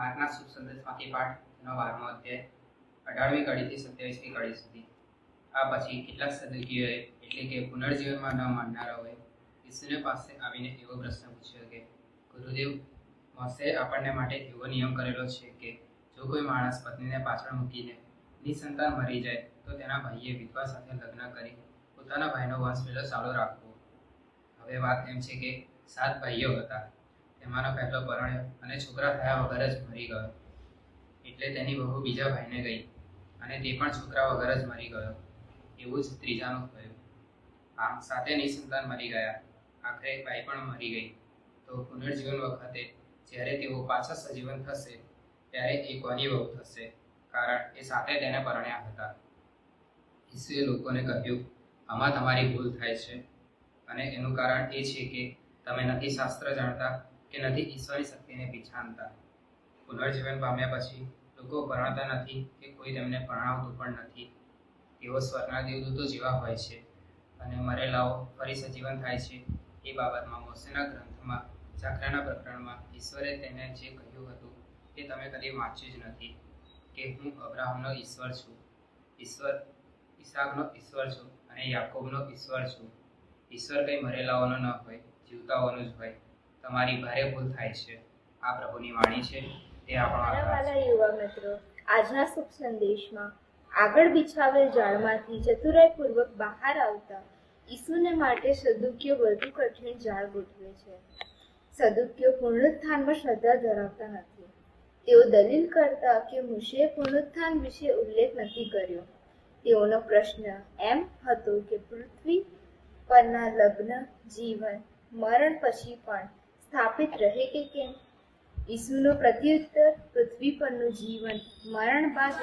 બાકી પાઠનો બારમો અધ્યાય, અઢારમી કડીથી સત્યાવીસમી કડી સુધી. આ પછી કેટલાક સદગીઓએ એટલે કે પુનર્જીવનમાં ન માનનારાઓએ ઈસુને પાસે આવીને એવો પ્રશ્ન પૂછ્યો કે, ગુરુદેવ, મોસે આપણને માટે એવો નિયમ કરેલો છે કે, જો કોઈ માણસ પત્નીને પાછળ મૂકીને નિસંતાન મરી જાય, તો તેના ભાઈએ વિધવા સાથે લગ્ન કરી પોતાના ભાઈનો વંશ વેલો ચાલુ રાખવો. હવે વાત એમ છે કે, સાત ભાઈઓ હતા. તેમાંનો પહેલો પરણ્યો છોકરા થયા વગર જ મરી ગયો. એટલે તેની બહુ બીજા ભાઈને ગઈ અને તે પણ છોકરા વગર જ મરી ગયો. એવું જ ત્રીજાનું થયું. આમ સાતે નિસંતાન મરી ગયા. આખરે ભાઈ પણ મરી ગઈ. તો પુનર્જીવન વખતે જ્યારે તેઓ પાછા સજીવન થશે, ત્યારે એ કોની વહુ થશે? કારણ એ સાથે તેને પરણ્યા હતા. ઈસુએ લોકોને કહ્યું, આમાં તમારી ભૂલ થાય છે. અને એનું કારણ એ છે કે તમે નથી શાસ્ત્ર જાણતા કે નથી ઈશ્વરી શક્તિને પીછાનતા પુનર્જીવન પામ્યા પછી લોકો પરણતા નથી કે કોઈ તેમને પરણાવતું પણ નથી. તેઓ સ્વર્ગના દેવદૂતો જેવા હોય છે અને મરેલાઓ ફરી સજીવન થાય છે. એ બાબતમાં મોસેના ગ્રંથમાં જાગરાના પ્રકરણમાં ઈશ્વરે તેને જે કહ્યું હતું તે તમે કદી વાંચ્યું જ નથી કે હું અબ્રાહમનો ઈશ્વર છું, ઈશ્વર ઈસાકનો ઈશ્વર છું અને યાકોબનો ઈશ્વર છું. ઈશ્વર કંઈ મરેલાઓનો ન હોય, જીવતાઓનું જ હોય. તમારી ભારે ભૂલ થાય છે. આ પ્રભુની વાણી છે. તે આપણો વાલા યુવા મિત્રો આજના શુભ સંદેશમાં આગળ બિછાવેલ જાળમાંથી ચતુરાઈપૂર્વક બહાર આવતા ઈસુને માટે સદુક્યો વધુ કઠિન જાળ ગોઠવે છે. સદુક્યો પુનરુત્થાનમાં શ્રદ્ધા ધરાવતા નથી. તેઓ દલીલ કરતા કે મુશેએ પુનરુત્થાન વિશે ઉલ્લેખ નથી કર્યો. તેઓનો પ્રશ્ન એમ હતો કે પૃથ્વી પરના લગ્ન જીવન મરણ પછી પણ સ્થાપિત રહે કે કેમ? ઈસુનો પ્રત્યુત્તર પૃથ્વી પરનું જીવન મરણ બાદ